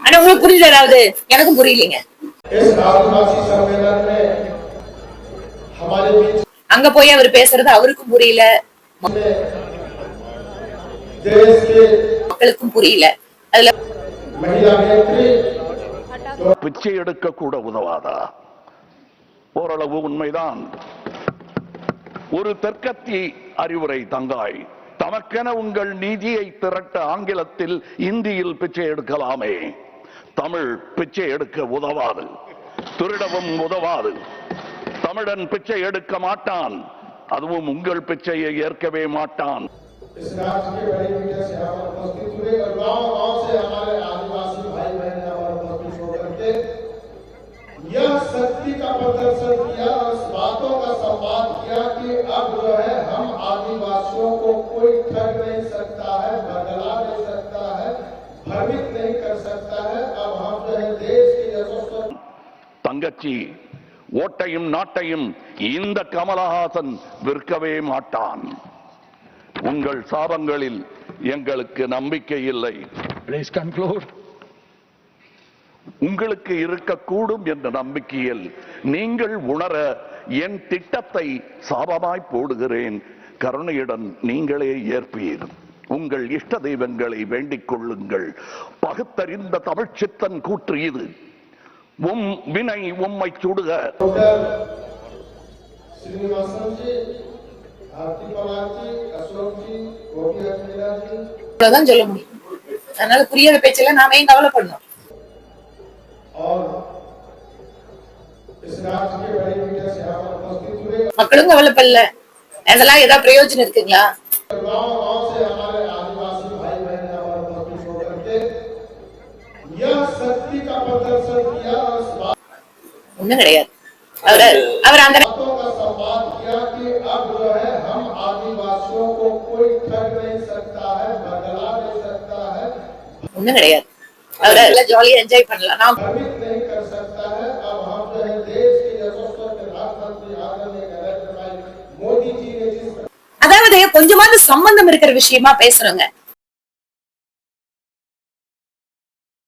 ஆனா உங்களுக்கு புரியல அதாவது எனக்கும் புரியலீங்க. அங்க போய் அவர் பேசுறது அவருக்கும் புரியல. மக்களுக்கும் புரியல. அதுல பிச்சை எடுக்க கூட உதவாதா? ஓரளவு உண்மைதான். ஒரு தெற்கத்தி அறிவுரை தங்காய் தமக்கென உங்கள் நிதியை திரட்ட ஆங்கிலத்தில் இந்தியில் பிச்சை எடுக்கலாமே தமிழ் பிச்சை எடுக்க உதவாது திருடவும் உதவாது தமிழன் பிச்சை எடுக்க மாட்டான் அதுவும் உங்கள் பிச்சையை ஏற்கவே மாட்டான் इस राष्ट्र के बड़े मीडिया से यहाँ पर उपस्थित हुए और गांव गांव से हमारे आदिवासी भाई बहन यहाँ पर उपस्थित होकर के यह शक्ति का प्रदर्शन किया और इस बातों का संवाद किया कि अब जो है हम आदिवासियों को कोई ठग नहीं सकता है बदला नहीं सकता है भ्रमित नहीं कर सकता है अब हम जो है देश के यशस्व தங்கச்சி ஓட்டையும் நாட்டையும் இந்த கமலஹாசன் விற்கவே மாட்டான் உங்கள் சாபங்களில் எங்களுக்கு நம்பிக்கை இல்லை Please conclude. உங்களுக்கு இருக்கக்கூடும் என்ற நம்பிக்கையில் நீங்கள் உணர என் திட்டத்தை சாபமாய் போடுகிறேன் கருணையுடன் நீங்களே ஏற்பீர் உங்கள் இஷ்ட தெய்வங்களை வேண்டிக் கொள்ளுங்கள். பகுத்தறிந்த தமிழ்ச்சித்தன் கூற்று இது. உம் வினை உம்மை சுடுக. சொல்ல முடியும். அதனால புரியாத பேச்சில நாம ஏன் கவலைப்படணும்? மக்களும் கவலைப்படல. அதெல்லாம் ஏதாவது பிரயோஜனம் இருக்குங்களா? ஒண்ணும் கிடையாது. அவர் அவர் அந்த ஒண்ணும் கிடையாது. அவர் எல்லாம் ஜாலியா என்ஜாய் பண்ணலாம். நான் அதாவது கொஞ்சமாவது சம்பந்தம் இருக்கிற விஷயமா பேசுறோங்க.